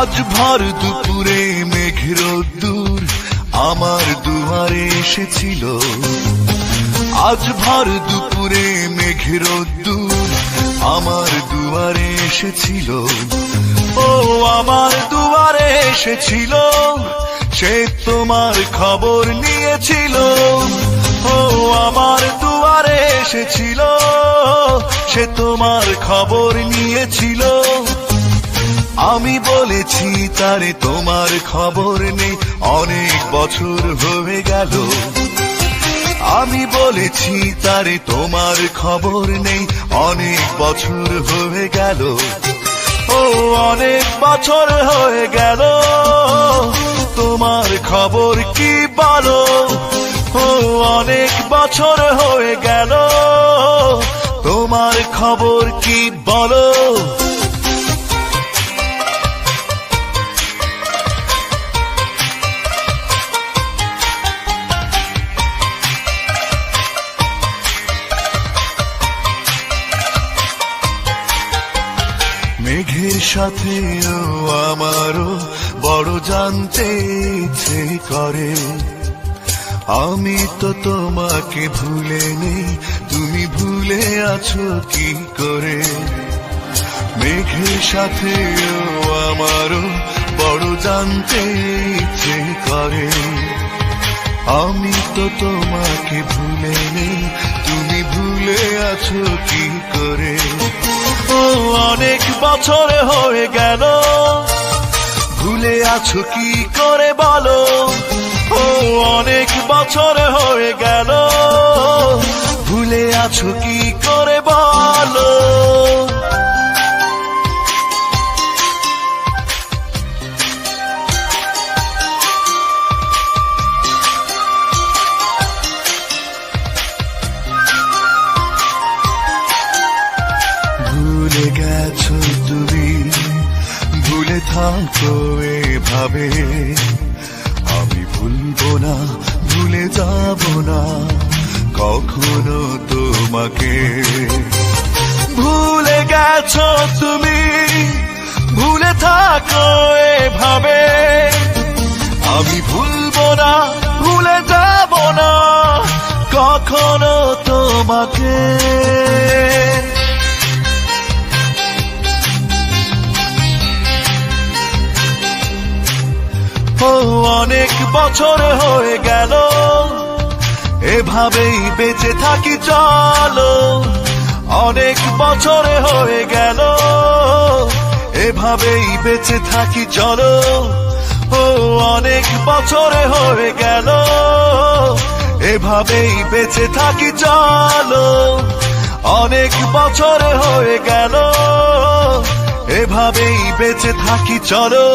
আজ ভর দুপুরে মেঘের দূর, আমার দুয়ারে এসেছিল। আজ ভর দুপুরে মেঘের দূর, আমার দুয়ারে এসেছিল। ও, আমার দুয়ারে এসেছিল, সে তোমার খবর নিয়েছিল। ও, আমার দুয়ারে এসেছিল, সে তোমার খবর নিয়েছিল। আমি বলেছি, তারে তোমার খবর নেই। অনেক বছর হয়ে গেল। আমি বলেছি, তারে তোমার খবর নেই। অনেক বছর হয়ে গেল। ও, অনেক বছর হয়ে গেল। তোমার খবর কি বলো? ও, অনেক বছর হয়ে গেল। তোমার খবর কি বলো? মেঘের সাথে ও আমারও বড় জানতে ইচ্ছে করে। আমি তো তোমাকে ভুলে নেই, তুমি ভুলে আছো কি করে? মেঘের সাথে ও আমারও বড় জানতে ইচ্ছে করে। আমি তো তোমাকে ভুলে নেই, তুমি ভুলে আছো কি করে? অনেক বছর হয়ে গেল। ভুলে আছো কি করে বলো? ও, অনেক বছর হয়ে গেল। ভুলে আছো কি করে বলো? তুমি ভুলে থাকো এভাবে। আমি ভুলবো না, ভুলে যাব না, কখনো তোমাকে। ভুলে গেছো তুমি, ভুলে থাকো এভাবে। আমি ভুলবো না, ভুলে যাব না, কখনো তোমাকে। অনেক বছর হয়ে গেল। এভাবেই বেঁচে থাকি চলো। অনেক বছর হয়ে গেল। এভাবেই বেঁচে থাকি চলো। ও, অনেক বছর হয়ে গেল। এভাবেই বেঁচে থাকি চলো। অনেক বছর হয়ে গেল। এভাবেই বেঁচে থাকি চলো।